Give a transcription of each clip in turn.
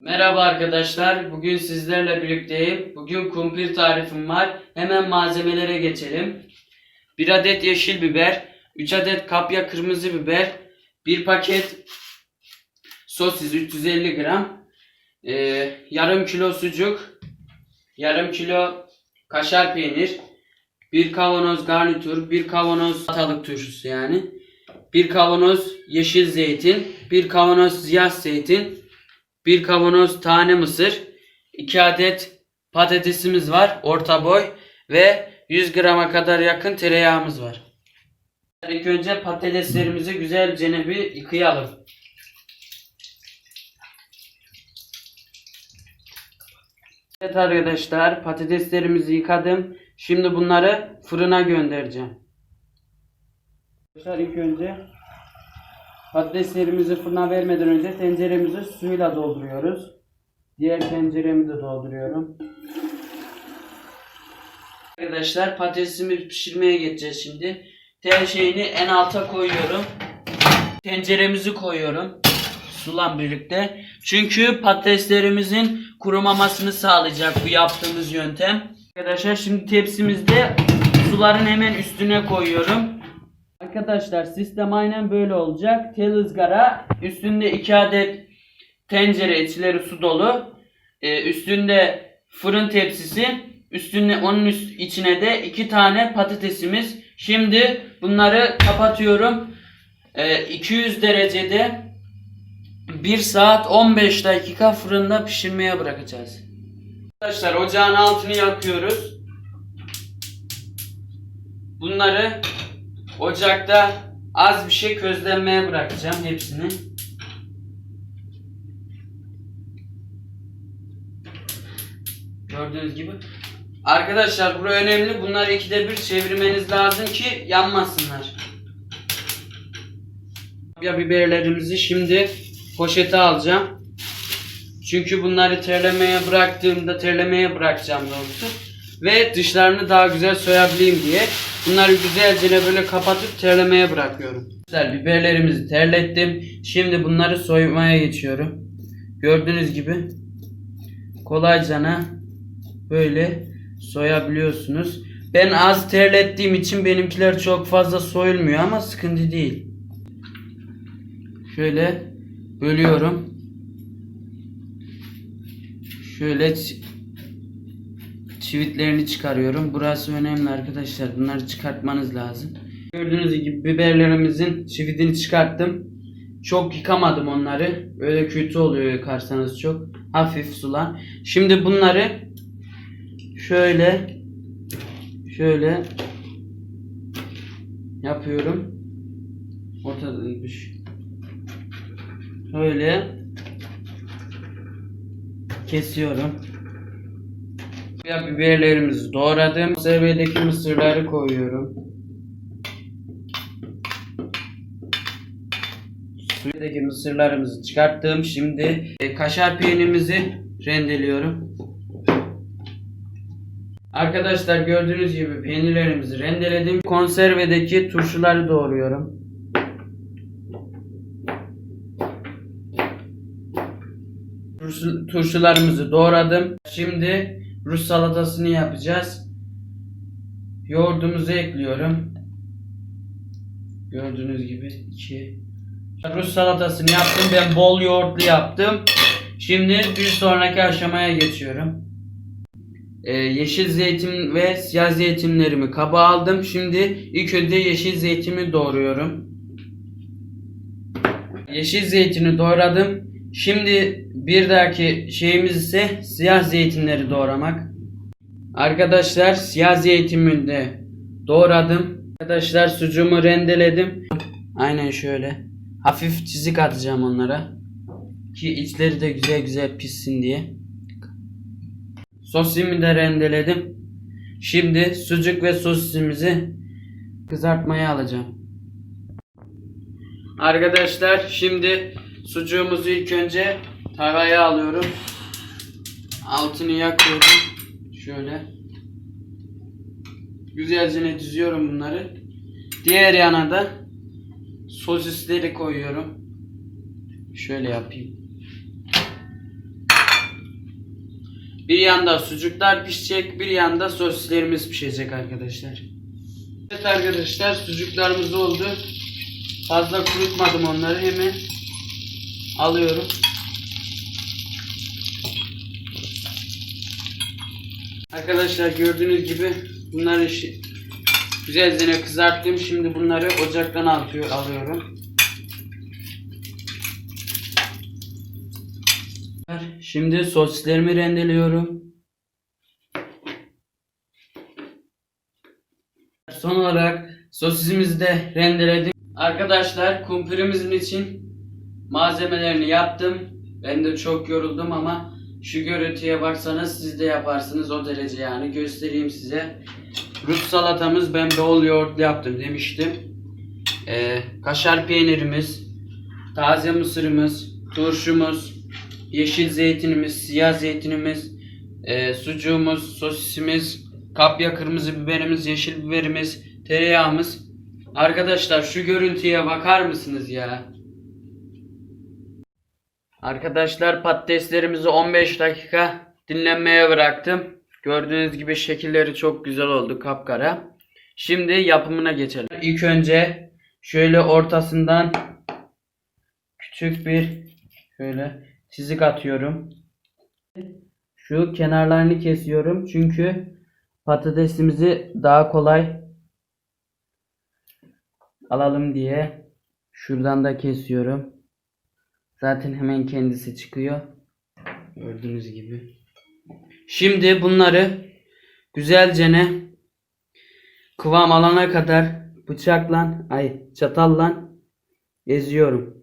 Merhaba arkadaşlar. Bugün sizlerle birlikteyim. Bugün kumpir tarifim var. Hemen malzemelere geçelim. 1 adet yeşil biber, 3 adet kapya kırmızı biber, 1 paket sosis 350 gram, ee, yarım kilo sucuk, yarım kilo kaşar peynir, 1 kavanoz garnitür, 1 kavanoz salatalık turşusu yani, 1 kavanoz yeşil zeytin, 1 kavanoz siyah zeytin, bir kavanoz tane mısır, 2 adet patatesimiz var orta boy ve 100 grama kadar yakın tereyağımız var. İlk önce patateslerimizi güzelce bir yıkayalım. Evet arkadaşlar patateslerimizi yıkadım. Şimdi bunları fırına göndereceğim. Arkadaşlar ilk önce Patateslerimizi fırına vermeden önce tenceremizi suyla dolduruyoruz. Diğer tenceremi de dolduruyorum. Arkadaşlar patatesimi pişirmeye geçeceğiz şimdi. Tel şeyini en alta koyuyorum. Tenceremizi koyuyorum. Sulan birlikte. Çünkü patateslerimizin kurumamasını sağlayacak bu yaptığımız yöntem. Arkadaşlar şimdi tepsimizde suların hemen üstüne koyuyorum. Arkadaşlar sistem aynen böyle olacak. Tel ızgara üstünde 2 adet tencere içleri su dolu. Ee, üstünde fırın tepsisi. Üstünde onun üst, içine de 2 tane patatesimiz. Şimdi bunları kapatıyorum. Ee, 200 derecede 1 saat 15 dakika fırında pişirmeye bırakacağız. Arkadaşlar ocağın altını yakıyoruz. Bunları Ocakta az bir şey közlenmeye bırakacağım hepsini. Gördüğünüz gibi. Arkadaşlar bu önemli. Bunları ikide bir çevirmeniz lazım ki yanmasınlar. Ya biberlerimizi şimdi poşete alacağım. Çünkü bunları terlemeye bıraktığımda terlemeye bırakacağım doğrusu. Ve dışlarını daha güzel soyabileyim diye. Bunları güzelce böyle kapatıp terlemeye bırakıyorum. Arkadaşlar biberlerimizi terlettim. Şimdi bunları soymaya geçiyorum. Gördüğünüz gibi kolaycana böyle soyabiliyorsunuz. Ben az terlettiğim için benimkiler çok fazla soyulmuyor ama sıkıntı değil. Şöyle bölüyorum. Şöyle çivitlerini çıkarıyorum. Burası önemli arkadaşlar. Bunları çıkartmanız lazım. Gördüğünüz gibi biberlerimizin çivitini çıkarttım. Çok yıkamadım onları. Öyle kötü oluyor yıkarsanız çok. Hafif sulan. Şimdi bunları şöyle şöyle yapıyorum. Ortada düş. Şöyle kesiyorum. Ya biberlerimizi doğradım. Konservedeki mısırları koyuyorum. Suyudaki mısırlarımızı çıkarttım. Şimdi e, kaşar peynirimizi rendeliyorum. Arkadaşlar gördüğünüz gibi peynirlerimizi rendeledim. Konservedeki turşuları doğruyorum. Turşu- turşularımızı doğradım. Şimdi Rus salatasını yapacağız. Yoğurdumuzu ekliyorum. Gördüğünüz gibi iki. Rus salatasını yaptım. Ben bol yoğurtlu yaptım. Şimdi bir sonraki aşamaya geçiyorum. Ee, yeşil zeytin ve siyah zeytinlerimi kaba aldım. Şimdi ilk önce yeşil zeytimi doğruyorum. Yeşil zeytini doğradım. Şimdi bir dahaki şeyimiz ise siyah zeytinleri doğramak. Arkadaşlar siyah zeytinimi de doğradım. Arkadaşlar sucuğumu rendeledim. Aynen şöyle. Hafif çizik atacağım onlara. Ki içleri de güzel güzel pişsin diye. Sosimi de rendeledim. Şimdi sucuk ve sosisimizi kızartmaya alacağım. Arkadaşlar şimdi sucuğumuzu ilk önce tavaya alıyorum. Altını yakıyorum. Şöyle. Güzelce düzüyorum bunları. Diğer yana da sosisleri koyuyorum. Şöyle yapayım. Bir yanda sucuklar pişecek, bir yanda sosislerimiz pişecek arkadaşlar. Evet arkadaşlar sucuklarımız oldu. Fazla kurutmadım onları hemen alıyorum. Arkadaşlar gördüğünüz gibi bunları güzelce kızarttım. Şimdi bunları ocaktan atıyor, alıyorum. Şimdi sosislerimi rendeliyorum. Son olarak sosisimizi de rendeledim. Arkadaşlar kumpirimizin için malzemelerini yaptım. Ben de çok yoruldum ama şu görüntüye baksanız siz de yaparsınız o derece yani göstereyim size. Rus salatamız ben bol yoğurtlu yaptım demiştim. Ee, kaşar peynirimiz, taze mısırımız, turşumuz, yeşil zeytinimiz, siyah zeytinimiz, e, sucuğumuz, sosisimiz, kapya kırmızı biberimiz, yeşil biberimiz, tereyağımız. Arkadaşlar şu görüntüye bakar mısınız ya? Arkadaşlar patateslerimizi 15 dakika dinlenmeye bıraktım. Gördüğünüz gibi şekilleri çok güzel oldu kapkara. Şimdi yapımına geçelim. İlk önce şöyle ortasından küçük bir şöyle çizik atıyorum. Şu kenarlarını kesiyorum çünkü patatesimizi daha kolay alalım diye şuradan da kesiyorum. Zaten hemen kendisi çıkıyor. Gördüğünüz gibi. Şimdi bunları güzelce ne kıvam alana kadar bıçakla ay çatalla eziyorum.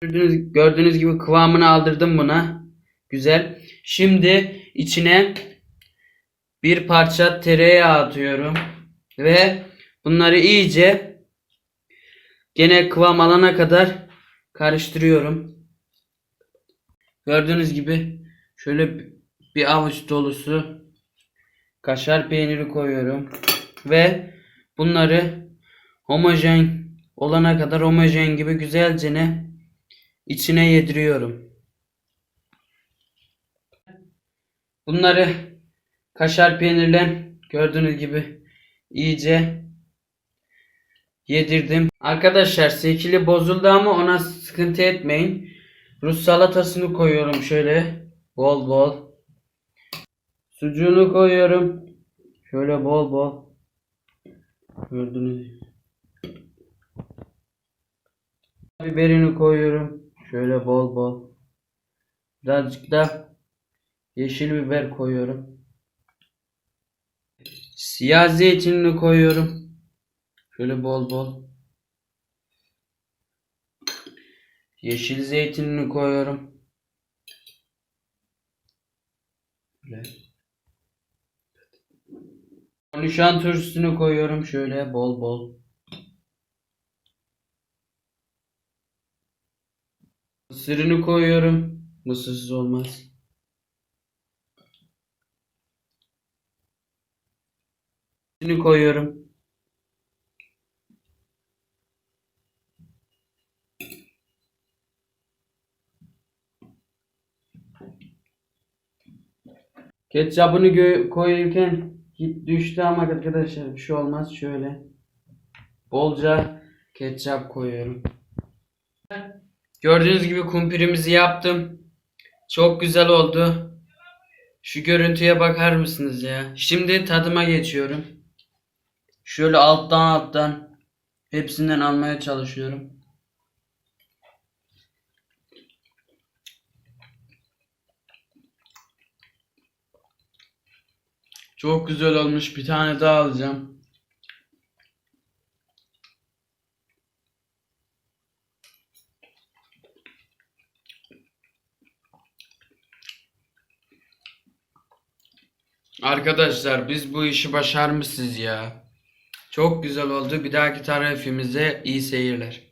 Gördüğünüz, gördüğünüz gibi kıvamını aldırdım buna. Güzel. Şimdi içine bir parça tereyağı atıyorum. Ve bunları iyice gene kıvam alana kadar karıştırıyorum. Gördüğünüz gibi şöyle bir avuç dolusu kaşar peyniri koyuyorum. Ve bunları homojen olana kadar homojen gibi güzelce ne içine yediriyorum. Bunları kaşar peynirle gördüğünüz gibi iyice yedirdim. Arkadaşlar sekili bozuldu ama ona sıkıntı etmeyin. Rus salatasını koyuyorum şöyle bol bol. Sucuğunu koyuyorum. Şöyle bol bol. Gördüğünüz gibi. Biberini koyuyorum. Şöyle bol bol. Birazcık da yeşil biber koyuyorum. Siyah zeytinini koyuyorum. Şöyle bol bol. Yeşil zeytinini koyuyorum. Böyle. Konuşan turşusunu koyuyorum şöyle bol bol. Mısırını koyuyorum. Mısırsız olmaz. Mısırını koyuyorum. Ketçapını gö- koyarken git düştü ama arkadaşlar bir şey olmaz şöyle. Bolca ketçap koyuyorum. Gördüğünüz gibi kumpirimizi yaptım. Çok güzel oldu. Şu görüntüye bakar mısınız ya? Şimdi tadıma geçiyorum. Şöyle alttan alttan hepsinden almaya çalışıyorum. Çok güzel olmuş. Bir tane daha alacağım. Arkadaşlar biz bu işi başarmışız ya. Çok güzel oldu. Bir dahaki tarifimize iyi seyirler.